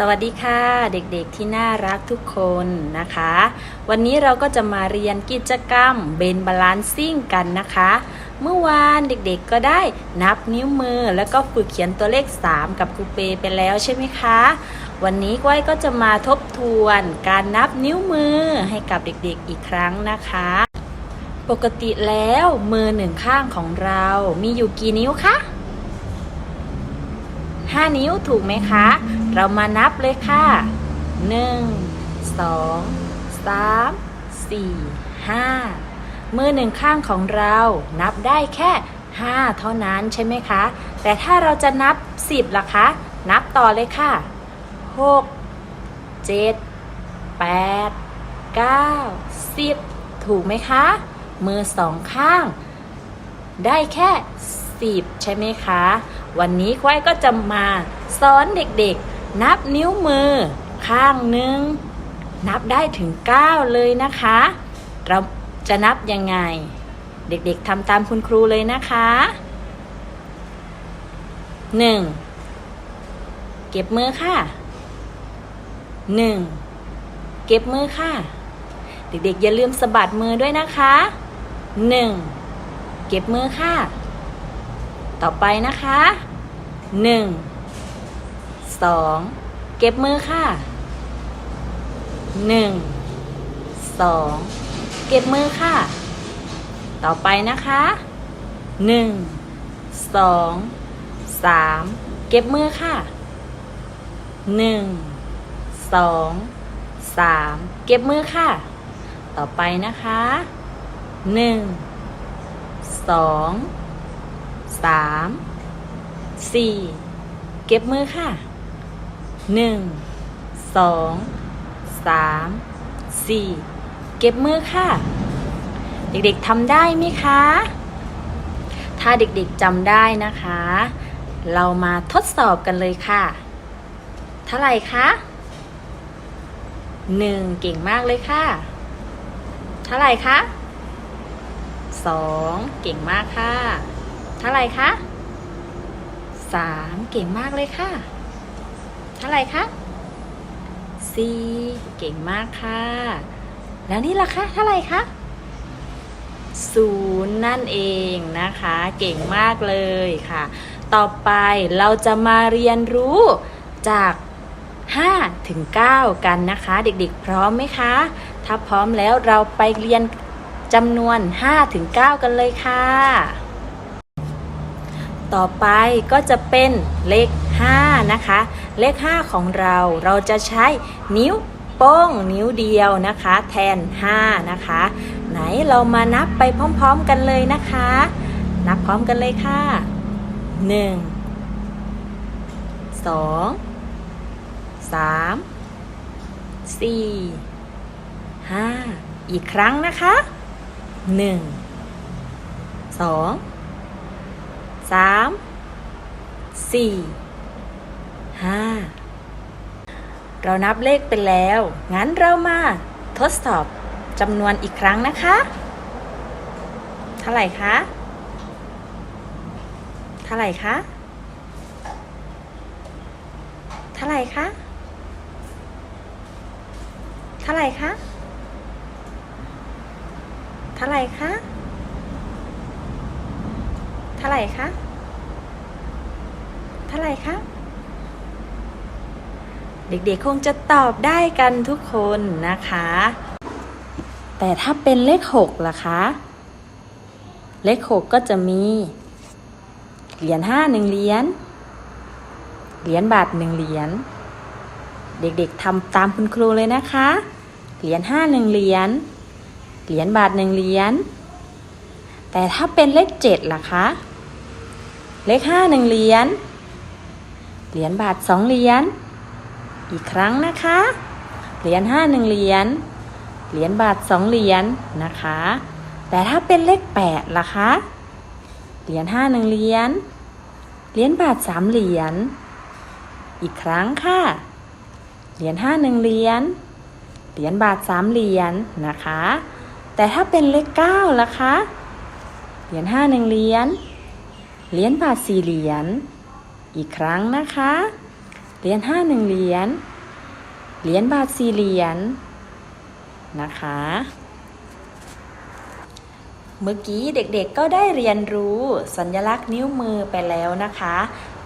สวัสดีค่ะ เด็กๆที่น่ารักทุกคนนะคะ วันนี้เราก็จะมาเรียนกิจกรรมเบนบาลานซิ่งกันนะคะ เมื่อวานเด็กๆก็ได้นับนิ้วมือแล้วก็ฝึกเขียนตัวเลข 3 กับครูเปไปแล้วใช่ไหมคะ วันนี้ก้อยก็จะมาทบทวนการนับนิ้วมือให้กับเด็กๆอีกครั้งนะคะ ปกติแล้วมือหนึ่งข้างของเรามีอยู่กี่นิ้วคะ5 นิ้วถูกไหมคะ เรามานับเลยค่ะ 1 2 3 4 5 มือหนึ่งข้างของเรานับได้แค่ 5 เท่านั้นใช่ไหมคะ แต่ถ้าเราจะนับ 10ล่ะคะ นับต่อเลยค่ะ 6 7 8 9 10 ถูกไหมคะ มือสองข้าง ได้แค่ 10 ใช่ไหมคะ วันนี้ควายก็จะมาสอนเด็กๆ นับนิ้วมือ ข้างหนึ่งนับได้ถึง 9 เลยนะคะ เราจะนับยังไง เด็กๆทำตามคุณครูเลยนะคะ 1. เก็บมือค่ะ 1. เก็บมือค่ะ เด็กๆอย่าลืมสะบัดมือด้วยนะคะ 1. เก็บมือค่ะ ต่อไปนะคะหนึ่ง สองเก็บมือค่ะหนึ่งสองเก็บมือค่ะ ต่อไปนะคะหนึ่งสองสามเก็บมือค่ะหนึ่งสองสามเก็บมือค่ะ ต่อไปนะคะหนึ่งสองสามสี่เก็บมือค่ะ หนึ่งสองสามสี่เก็บมือค่ะ เด็กๆทำได้ไหมคะ ถ้าเด็กๆจำได้นะคะ เรามาทดสอบกันเลยค่ะ เท่าไหร่คะหนึ่งเก่งมากเลยค่ะ เท่าไหร่คะสองเก่งมากค่ะ เท่าไหร่คะสามเก่งมากเลยค่ะ เท่าไหร่คะสี่เก่งมากค่ะ แล้วนี่ล่ะคะเท่าไหร่คะศูนย์นั่นเองนะคะ เก่งมากเลยค่ะ ต่อไปเราจะมาเรียนรู้จาก 5 ถึง 9 กันนะคะ เด็กๆ พร้อมไหมคะ ถ้าพร้อมแล้วเราไปเรียนจำนวน 5 ถึง 9 กันเลยค่ะ ต่อไปก็จะเป็นเลข 5 นะคะ เลข 5 ของเราเราจะใช้นิ้วโป้งนิ้วเดียวนะคะ แทน 5 นะคะ ไหนเรามานับไปพร้อมๆกันเลยนะคะ นับพร้อมกันเลยค่ะ 1 2 3 4 5 อีกครั้งนะคะ 1 2สา มสี่ห้าเรานับเลขไปแล้ว งั้นเรามาทดสอบจำนวนอีกครั้งนะคะ เท่าไหร่คะ เท่าไหร่คะ เท่าไหร่คะ เท่าไหร่คะ เท่าไหร่คะ เท่าไหร่คะ เท่าไหร่คะ เด็กๆคงจะตอบได้กันทุกคนนะคะ แต่ถ้าเป็นเลขหกล่ะคะ เลขหกก็จะมี เหรียญห้าหนึ่งเหรียญ เหรียญบาทหนึ่งเหรียญ เด็กๆทำตามคุณครูเลยนะคะ เหรียญห้าหนึ่งเหรียญ เหรียญบาทหนึ่งเหรียญ แต่ถ้าเป็นเลขเจ็ดล่ะคะ เลขห้าหนึ่งเหรียญ เหรียญบาทสองเหรียญ อีกครั้งนะคะ เหรียญห้าหนึ่งเหรียญ เหรียญบาทสองเหรียญนะคะ แต่ถ้าเป็นเลขแปดล่ะคะ เหรียญห้าหนึ่งเหรียญ เหรียญบาทสามเหรียญ อีกครั้งค่ะ เหรียญห้าหนึ่งเหรียญ เหรียญบาทสามเหรียญนะคะ แต่ถ้าเป็นเลขเก้าล่ะคะ เหรียญห้าหนึ่งเหรียญ เหรียญบาทสี่เหรียญ อีกครั้งนะคะ เหรียญห้าหนึ่งเหรียญ เหรียญบาทสี่เหรียญนะคะ เมื่อกี้เด็กๆก็ได้เรียนรู้สัญลักษณ์นิ้วมือไปแล้วนะคะ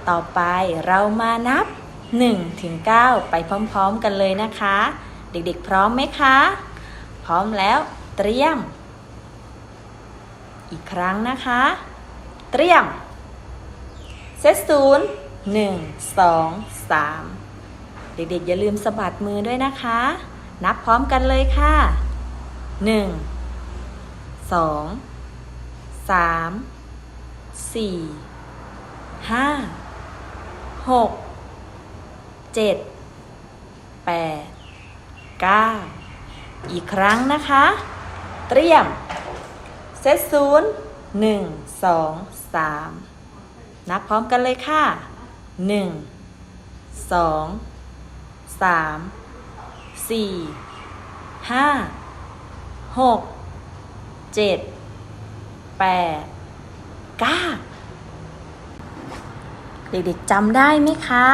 ต่อไปเรามานับ1ถึง9ไปพร้อมๆกันเลยนะคะ เด็กๆพร้อมไหมคะ พร้อมแล้วเตรียม อีกครั้งนะคะ เตรียมเซตศูนย์ หนึ่งสองสามเด็กๆ อย่าลืมสะบัดมือด้วยนะคะ นับพร้อมกันเลยค่ะหนึ่งสองสามสี่ห้าหกเจ็ดแปดเก้าอีกครั้งนะคะ เตรียม เซตศูนย์หนึ่งสองสามนับพร้อมกันเลยค่ะ หนึ่งสองสามสี่ห้าหกเจ็ดแปดเก้าเด็กๆจำได้ไหมคะ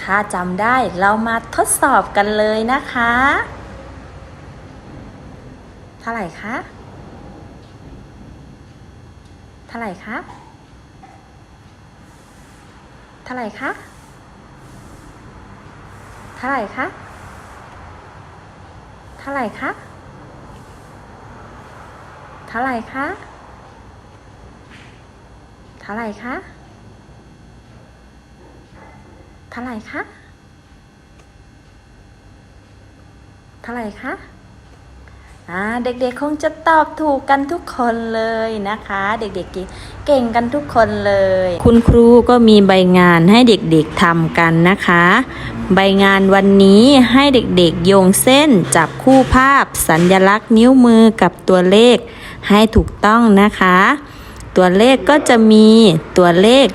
ถ้าจำได้เรามาทดสอบกันเลยนะคะ เท่าไหร่คะ เท่าไหร่คะ เท่าไหร่คะ เท่าไหร่คะ เท่าไหร่คะ เท่าไหร่คะ เท่าไหร่คะ เท่าไหร่คะ เท่าไหร่คะ เด็กๆคงจะตอบถูกกันทุกคนเลยนะคะ เด็กๆเก่งกันทุกคนเลย คุณครูก็มีใบงานให้เด็กๆทำกันนะคะ ใบงานวันนี้ให้เด็กๆโยงเส้นจับคู่ภาพ สัญลักษณ์นิ้วมือกับตัวเลข ให้ถูกต้องนะคะ ตัวเลขก็จะมีตัวเลข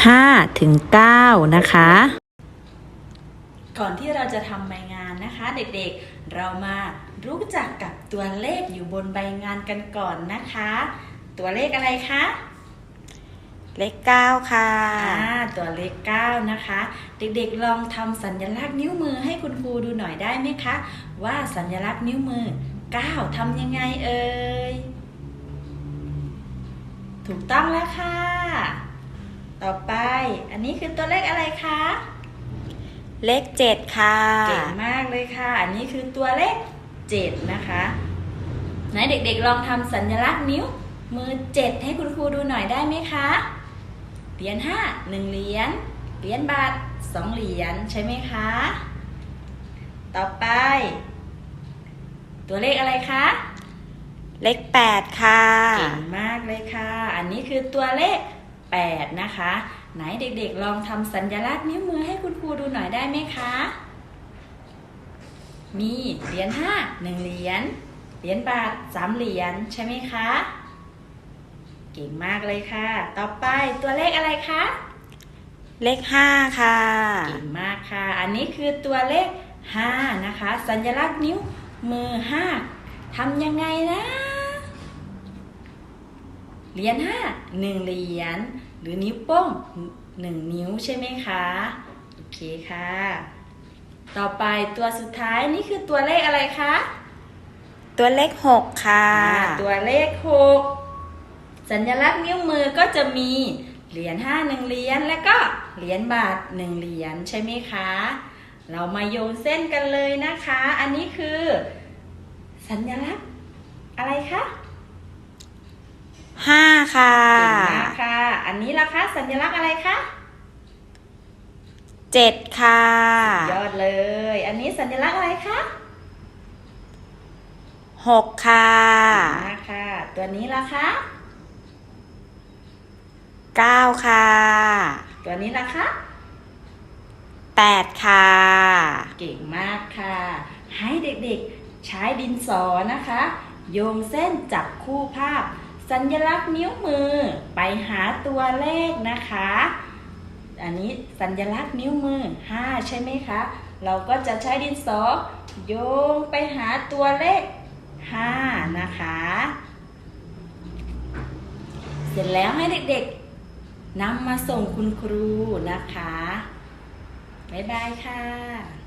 5ถึง9นะคะ ก่อนที่เราจะทำใบงานนะคะ เด็กๆ เรามารู้จักกับตัวเลขอยู่บนใบงานกันก่อนนะคะ ตัวเลขอะไรคะ เลขเก้าค่ะอ่าตัวเลข9นะคะ เด็กๆลองทำสัญลักษณ์นิ้วมือให้คุณครูดูหน่อยได้ไหมคะ ว่าสัญลักษณ์นิ้วมือ9ทำยังไงเอ่ยถูกต้องแล้วค่ะ ต่อไปอันนี้คือตัวเลขอะไรคะ เลขเจ็ดค่ะ เก่งมากเลยค่ะ อันนี้คือตัวเลข7นะคะไหนเด็กๆลองทำสัญลักษณ์นิ้ว มือ7ให้คุณครูดูหน่อยได้ไหมคะ เหรียญ5 1เหรียญ เหรียญบาท2เหรียญใช่ไหมคะ ต่อไป ตัวเลขอะไรคะ เลขแปดค่ะ เก่งมากเลยค่ะ อันนี้คือตัวเลข8นะคะ ไหนเด็กๆ ลองทำสัญลักษณ์นิ้วมือให้คุณครูดูหน่อยได้ไหมคะ มีเหรียญ5 1เหรียญเหรียญบาท3เหรียญใช่ไหมคะ เก่งมากเลยค่ะ ต่อไปตัวเลขอะไรคะ เลขห้าค่ะ เก่งมากค่ะ อันนี้คือตัวเลข5นะคะ สัญลักษณ์นิ้วมือ5ทำยังไงนะ เหรียญ5 1เหรียญ หรือนิ้วโป้ง1นิ้วใช่ไหมคะ โอเคค่ะ ต่อไปตัวสุดท้ายนี่คือตัวเลขอะไรคะ ตัวเลขหกค่ะอ่าตัวเลข 6 สัญลักษณ์นิ้วมือก็จะมีเหรียญ5 1เหรียญและก็เหรียญบาท1เหรียญใช่ไหมคะ เรามาโยงเส้นกันเลยนะคะ อันนี้คือ สัญลักษณ์อะไรคะ ห้าค่ะเก่งมากค่ะ อันนี้ล่ะคะสัญลักษณ์อะไรคะเจ็ดค่ะยอดเลย อันนี้สัญลักษณ์อะไรคะหกค่ะเก่งมากค่ะ ตัวนี้ล่ะคะเก้าค่ะ ตัวนี้ล่ะคะแปดค่ะ เก่งมากค่ะ ให้เด็กๆใช้ดินสอนะคะ โยงเส้นจับคู่ภาพ สัญลักษณ์นิ้วมือไปหาตัวเลขนะคะ อันนี้สัญลักษณ์นิ้วมือ 5 ใช่ไหมคะ เราก็จะใช้ดินสอโยงไปหาตัวเลข 5 นะคะ เสร็จแล้วให้เด็กๆนำมาส่งคุณครูนะคะ บ๊ายบายค่ะ